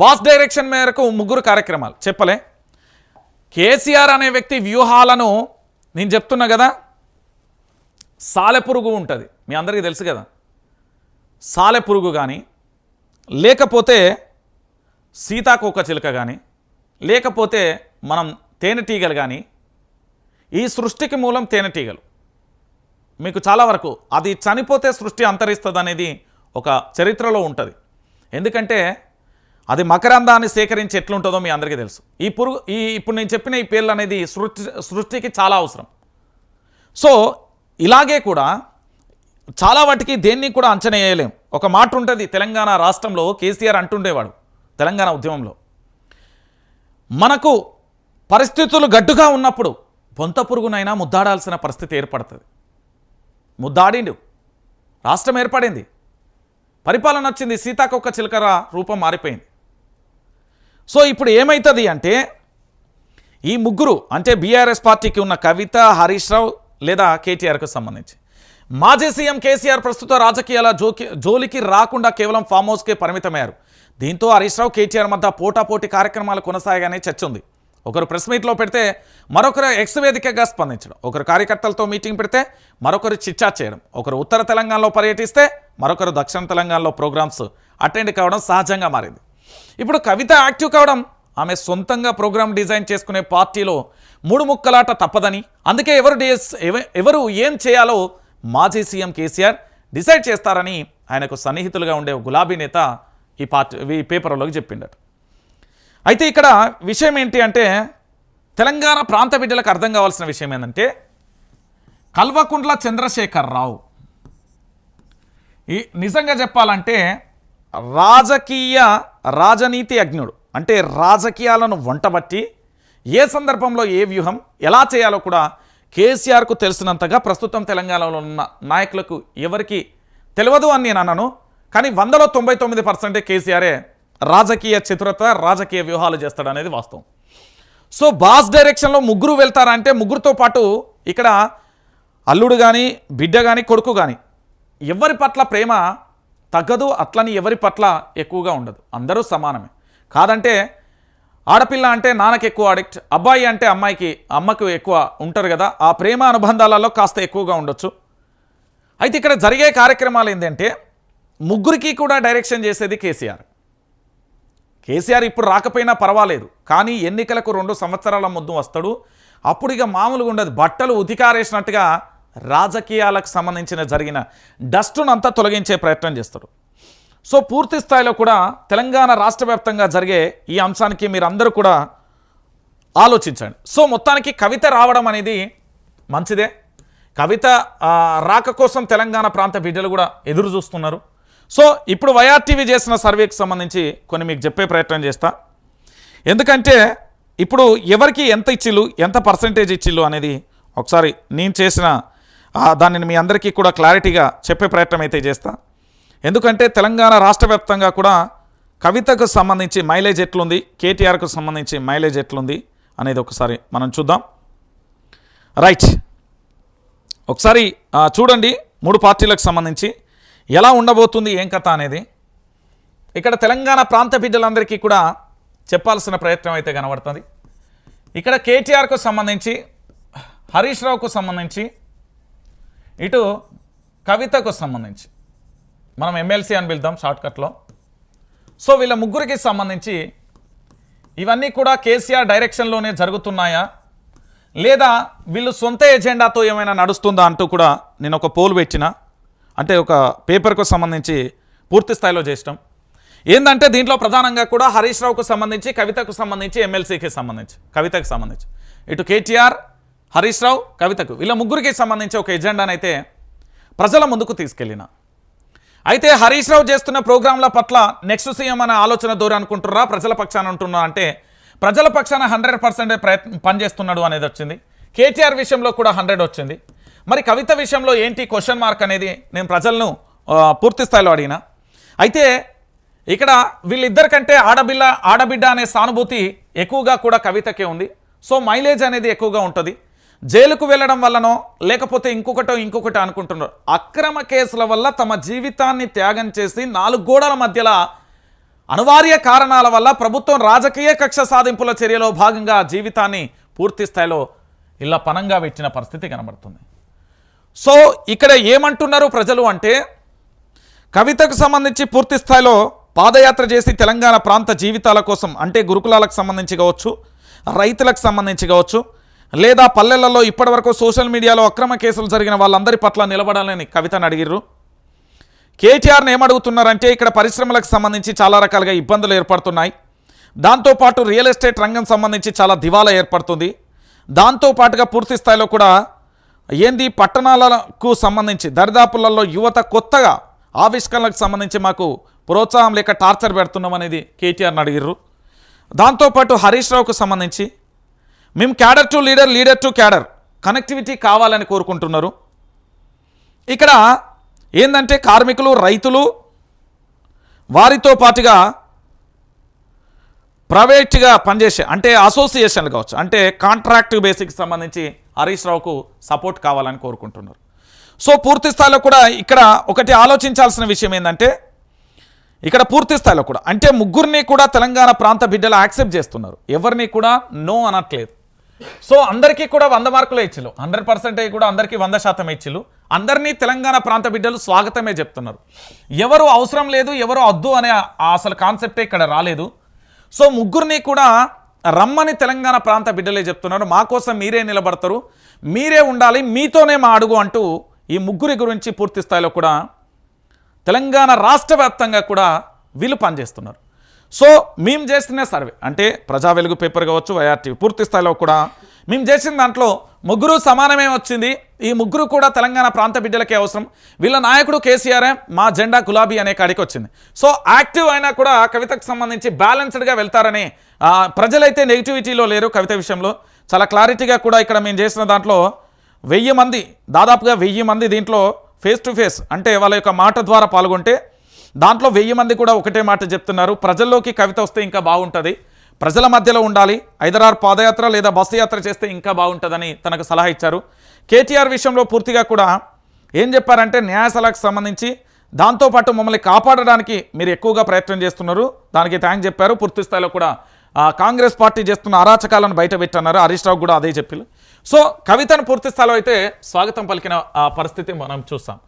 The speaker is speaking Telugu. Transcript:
బాస్ డైరెక్షన్ మేరకు ముగ్గురు కార్యక్రమాలు. చెప్పలే? కేసీఆర్ అనే వ్యక్తి వ్యూహాలను నేను చెప్తున్నా కదా సాలెపురుగు ఉంటుంది. మీ అందరికీ తెలుసు కదా. సాలెపురుగు కానీ లేకపోతే సీతాకోక చిలుక కానీ లేకపోతే మనం తేనెటీగలు కానీ ఈ సృష్టికి మూలం తేనెటీగలు మీకు చాలా వరకు అది చనిపోతే సృష్టి అంతరిస్తుంది అనేది ఒక చరిత్రలో ఉంటుంది. ఎందుకంటే అది మకరందాన్ని సేకరించి ఎట్లుంటుందో మీ అందరికీ తెలుసు. ఈ పురుగు ఈ ఇప్పుడు నేను చెప్పిన ఈ పేర్లు అనేది సృష్టి సృష్టికి చాలా అవసరం. సో ఇలాగే కూడా చాలా వాటికి దేన్ని కూడా అంచనా వేయలేం. ఒక మాట ఉంటుంది తెలంగాణ రాష్ట్రంలో కేసీఆర్ అంటుండేవాడు తెలంగాణ ఉద్యమంలో. మనకు పరిస్థితులు గడ్డుగా ఉన్నప్పుడు బొంత పురుగునైనా ముద్దాడాల్సిన పరిస్థితి ఏర్పడుతుంది. ముద్దాడిండు. రాష్ట్రం ఏర్పడింది. పరిపాలన వచ్చింది సీతాకొక్క చిలకర రూపం మారిపోయింది. సో ఇప్పుడు ఏమవుతుంది అంటే ఈ ముగ్గురు అంటే బీఆర్ఎస్ పార్టీకి ఉన్న కవిత హరీష్ రావు లేదా కేటీఆర్కు సంబంధించి. మాజీ సీఎం కేసీఆర్ ప్రస్తుత రాజకీయాల జోకి జోలికి రాకుండా కేవలం ఫామ్ హౌస్కే పరిమితమయ్యారు. దీంతో హరీష్ రావు కేటీఆర్ మధ్య పోటాపోటీ కార్యక్రమాలు కొనసాగానే చర్చ ఉంది ఒకరు ప్రెస్ మీట్లో పెడితే మరొకరు ఎక్స్ వేదికగా స్పందించడం. ఒకరు కార్యకర్తలతో మీటింగ్ పెడితే మరొకరు చిట్చాట్ చేయడం. ఒకరు ఉత్తర తెలంగాణలో పర్యటిస్తే మరొకరు దక్షిణ తెలంగాణలో ప్రోగ్రామ్స్ అటెండ్ కావడం సహజంగా మారింది. ఇప్పుడు కవిత యాక్టివ్ కావడం ఆమె సొంతంగా ప్రోగ్రామ్ డిజైన్ చేసుకునే పార్టీలో మూడు ముక్కలాట తప్పదని. అందుకే ఎవరు డిఎస్ ఎవ- ఎవరు ఏం చేయాలో మాజీ సీఎం కేసీఆర్ డిసైడ్ చేస్తారని ఆయనకు సన్నిహితులుగా ఉండే గులాబీ నేత ఈ పార్టీ ఈ పేపర్లోకి చెప్పిండట. అయితే ఇక్కడ విషయం ఏంటి అంటే తెలంగాణ ప్రాంత బిడ్డలకు అర్థం కావాల్సిన విషయం ఏంటంటే కల్వకుంట్ల చంద్రశేఖర్ రావు ఈ నిజంగా చెప్పాలంటే రాజకీయ రాజనీతి అజ్ఞుడు. అంటే రాజకీయాలను వంటబట్టి ఏ సందర్భంలో ఏ వ్యూహం ఎలా చేయాలో కూడా కేసీఆర్కు తెలిసినంతగా ప్రస్తుతం తెలంగాణలో ఉన్న నాయకులకు ఎవరికి తెలియదు అని నేను అన్నాను. కానీ వందలో తొంభై తొమ్మిది పర్సెంటే కేసీఆరే రాజకీయ చతురత రాజకీయ వ్యూహాలు చేస్తాడనేది వాస్తవం. సో బాస్ డైరెక్షన్లో ముగ్గురు వెళ్తారంటే ముగ్గురుతో పాటు ఇక్కడ అల్లుడు కానీ బిడ్డ కానీ కొడుకు కానీ ఎవరి పట్ల ప్రేమ తగ్గదు అట్లని ఎవరి పట్ల ఎక్కువగా ఉండదు. అందరూ సమానమే. కాదంటే ఆడపిల్ల అంటే నాన్నకి ఎక్కువ అడిక్ట్ అబ్బాయి అంటే అమ్మాయికి అమ్మకు ఎక్కువ ఉంటారు కదా ఆ ప్రేమ అనుబంధాలలో కాస్త ఎక్కువగా ఉండొచ్చు. అయితే ఇక్కడ జరిగే కార్యక్రమాలు ఏంటంటే ముగ్గురికి కూడా డైరెక్షన్ చేసేది కేసీఆర్. కేసీఆర్ ఇప్పుడు రాకపోయినా పర్వాలేదు కానీ ఎన్నికలకు రెండు సంవత్సరాల ముందు వస్తాడు. అప్పుడు ఇక మామూలుగా ఉండదు బట్టలు ఉతికారేసినట్టుగా రాజకీయాలకు సంబంధించిన జరిగిన డస్టును అంతా తొలగించే ప్రయత్నం చేస్తాడు సో పూర్తి స్థాయిలో కూడా తెలంగాణ రాష్ట్ర జరిగే ఈ అంశానికి మీరందరూ కూడా ఆలోచించండి. సో మొత్తానికి కవిత రావడం అనేది మంచిదే. కవిత రాక కోసం తెలంగాణ ప్రాంత బిడ్డలు కూడా ఎదురు చూస్తున్నారు. సో ఇప్పుడు వైఆర్టీవీ చేసిన సర్వేకి సంబంధించి కొన్ని మీకు చెప్పే ప్రయత్నం చేస్తా. ఎందుకంటే ఇప్పుడు ఎవరికి ఎంత ఇచ్చిళ్ళు ఎంత పర్సంటేజ్ ఇచ్చిల్లు అనేది ఒకసారి నేను చేసిన దానిని మీ అందరికీ కూడా క్లారిటీగా చెప్పే ప్రయత్నం అయితే చేస్తా. ఎందుకంటే తెలంగాణ రాష్ట్ర కూడా కవితకు సంబంధించి మైలేజ్ ఎట్లుంది కేటీఆర్కు సంబంధించి మైలేజ్ ఎట్లుంది అనేది ఒకసారి మనం చూద్దాం. రైట్. ఒకసారి చూడండి మూడు పార్టీలకు సంబంధించి ఎలా ఉండబోతుంది ఏం కథ అనేది. ఇక్కడ తెలంగాణ ప్రాంత బిడ్డలందరికీ కూడా చెప్పాల్సిన ప్రయత్నం అయితే కనబడుతుంది. ఇక్కడ కేటీఆర్కు సంబంధించి హరీష్ రావుకు సంబంధించి ఇటు కవితకు సంబంధించి. మనం ఎమ్మెల్సీ అని పిలుద్దాం షార్ట్కట్లో. సో వీళ్ళ ముగ్గురికి సంబంధించి ఇవన్నీ కూడా కేసీఆర్ డైరెక్షన్లోనే జరుగుతున్నాయా? లేదా వీళ్ళు సొంత ఎజెండాతో ఏమైనా నడుస్తుందా అంటూ కూడా నేను ఒక పోల్ పెట్టిన. అంటే ఒక పేపర్కు సంబంధించి పూర్తి స్థాయిలో చేసినాం. ఏంటంటే దీంట్లో ప్రధానంగా కూడా హరీష్ రావుకు సంబంధించి కవితకు సంబంధించి ఎమ్మెల్సీకి సంబంధించి కవితకు సంబంధించి. ఇటు కేటీఆర్ హరీష్ రావు కవితకు వీళ్ళ ముగ్గురికి సంబంధించి ఒక ఎజెండానైతే ప్రజల ముందుకు తీసుకెళ్ళిన. అయితే హరీష్ రావు చేస్తున్న ప్రోగ్రాంల పట్ల నెక్స్ట్ సీఎం అనే ఆలోచన దూరం అనుకుంటున్నారా? ప్రజల పక్షాన ఉంటున్నా అంటే ప్రజల పక్షాన హండ్రెడ్ పర్సెంట్ ప్రయత్నం పనిచేస్తున్నాడు అనేది వచ్చింది. కేటీఆర్ విషయంలో కూడా హండ్రెడ్ వచ్చింది. మరి కవిత విషయంలో ఏంటి క్వశ్చన్ మార్క్ అనేది నేను ప్రజలను పూర్తి స్థాయిలో అడిగిన. అయితే ఇక్కడ వీళ్ళిద్దరికంటే ఆడబిల్ల ఆడబిడ్డ అనే సానుభూతి ఎక్కువగా కూడా కవితకే ఉంది. సో మైలేజ్ అనేది ఎక్కువగా ఉంటుంది. జైలుకు వెళ్ళడం వల్లనో లేకపోతే ఇంకొకటో ఇంకొకటి అనుకుంటున్నారు. అక్రమ కేసుల వల్ల తమ జీవితాన్ని త్యాగం చేసి నాలుగు గోడల మధ్యలో అనివార్య కారణాల వల్ల ప్రభుత్వం రాజకీయ కక్ష సాధింపుల చర్యలో భాగంగా జీవితాన్ని పూర్తి స్థాయిలో ఇలా పనంగా పెట్టిన పరిస్థితి కనబడుతుంది. సో ఇక్కడ ఏమంటున్నారు ప్రజలు అంటే కవితకు సంబంధించి పూర్తి స్థాయిలో పాదయాత్ర చేసి తెలంగాణ ప్రాంత జీవితాల కోసం అంటే గురుకులాలకు సంబంధించి కావచ్చు రైతులకు సంబంధించి కావచ్చు లేదా పల్లెలలో ఇప్పటివరకు సోషల్ మీడియాలో అక్రమ కేసులు జరిగిన వాళ్ళందరి పట్ల నిలబడాలని కవితను అడిగిర్రు. కేటీఆర్ని ఏమడుగుతున్నారంటే ఇక్కడ పరిశ్రమలకు సంబంధించి చాలా రకాలుగా ఇబ్బందులు ఏర్పడుతున్నాయి. దాంతోపాటు రియల్ ఎస్టేట్ రంగం సంబంధించి చాలా దివాలా ఏర్పడుతుంది. దాంతోపాటుగా పూర్తి స్థాయిలో కూడా ఏంది పట్టణాలకు సంబంధించి దరిదాపులలో యువత కొత్తగా ఆవిష్కరణలకు సంబంధించి మాకు ప్రోత్సాహం లేక టార్చర్ పెడుతున్నాం అనేది కేటీఆర్ని అడిగిర్రు. దాంతోపాటు హరీష్ రావుకు సంబంధించి మేము cadre to leader leader to cadre. Connectivity కావాలని కోరుకుంటున్నారు. ఇక్కడ ఏంటంటే కార్మికులు రైతులు వారితో పాటుగా ప్రైవేట్గా పనిచేసే అంటే అసోసియేషన్లు కావచ్చు అంటే కాంట్రాక్ట్ బేసిక్ సంబంధించి హరీష్ రావుకు సపోర్ట్ కావాలని కోరుకుంటున్నారు. సో పూర్తి స్థాయిలో కూడా ఇక్కడ ఒకటి ఆలోచించాల్సిన విషయం ఏంటంటే ఇక్కడ పూర్తి స్థాయిలో కూడా అంటే ముగ్గురిని కూడా తెలంగాణ ప్రాంత బిడ్డలు యాక్సెప్ట్ చేస్తున్నారు. ఎవరిని కూడా నో అనట్లేదు. సో అందరికీ కూడా వంద మార్కులే ఇచ్చిలు హండ్రెడ్ పర్సెంటేజ్ కూడా అందరికీ వంద శాతం ఇచ్చిలు అందరినీ తెలంగాణ ప్రాంత బిడ్డలు స్వాగతమే చెప్తున్నారు. ఎవరు అవసరం లేదు ఎవరు వద్దు అనే అసలు కాన్సెప్టే ఇక్కడ రాలేదు. సో ముగ్గురిని కూడా రమ్మని తెలంగాణ ప్రాంత బిడ్డలే చెప్తున్నారు. మా కోసం మీరే నిలబడతారు. మీరే ఉండాలి మీతోనే మా అడుగు అంటూ ఈ ముగ్గురి గురించి పూర్తి స్థాయిలో కూడా తెలంగాణ రాష్ట్ర వ్యాప్తంగా కూడా వీళ్ళు పనిచేస్తున్నారు. సో మేము చేస్తున్న సర్వే అంటే ప్రజా వెలుగు పేపర్ కావచ్చు వైఆర్టీవీ పూర్తి స్థాయిలో కూడా మేము చేసిన దాంట్లో ముగ్గురు సమానమే వచ్చింది. ఈ ముగ్గురు కూడా తెలంగాణ ప్రాంత బిడ్డలకే అవసరం. వీళ్ళ నాయకుడు కేసీఆరే మా జెండా గులాబీ అనే కాడికి వచ్చింది. సో యాక్టివ్ అయినా కూడా కవితకు సంబంధించి బ్యాలెన్స్డ్గా వెళ్తారని ప్రజలైతే నెగిటివిటీలో లేరు కవిత విషయంలో. చాలా క్లారిటీగా కూడా ఇక్కడ మేము చేసిన దాంట్లో వెయ్యి మంది దాదాపుగా వెయ్యి మంది దీంట్లో ఫేస్ టు ఫేస్ అంటే వాళ్ళ యొక్క మాట ద్వారా పాల్గొంటే దాంట్లో వెయ్యి మంది కూడా ఒకటే మాట చెప్తున్నారు. ప్రజల్లోకి కవిత వస్తే ఇంకా బాగుంటుంది. ప్రజల మధ్యలో ఉండాలి. హైదరాబాద్ పాదయాత్ర లేదా బస్సు యాత్ర చేస్తే ఇంకా బాగుంటుందని తనకు సలహా ఇచ్చారు. కేటీఆర్ విషయంలో పూర్తిగా కూడా ఏం చెప్పారంటే న్యాయశాలకు సంబంధించి దాంతోపాటు మమ్మల్ని కాపాడడానికి మీరు ఎక్కువగా ప్రయత్నం చేస్తున్నారు. దానికి థ్యాంక్ చెప్పారు. పూర్తి స్థాయిలో కూడా కాంగ్రెస్ పార్టీ చేస్తున్న అరాచకాలను బయట పెట్టన్నారు. హరీష్ రావు కూడా అదే చెప్పారు. సో కవితను పూర్తి స్థాయిలో అయితే స్వాగతం పలికిన ఆ పరిస్థితి మనం చూస్తాం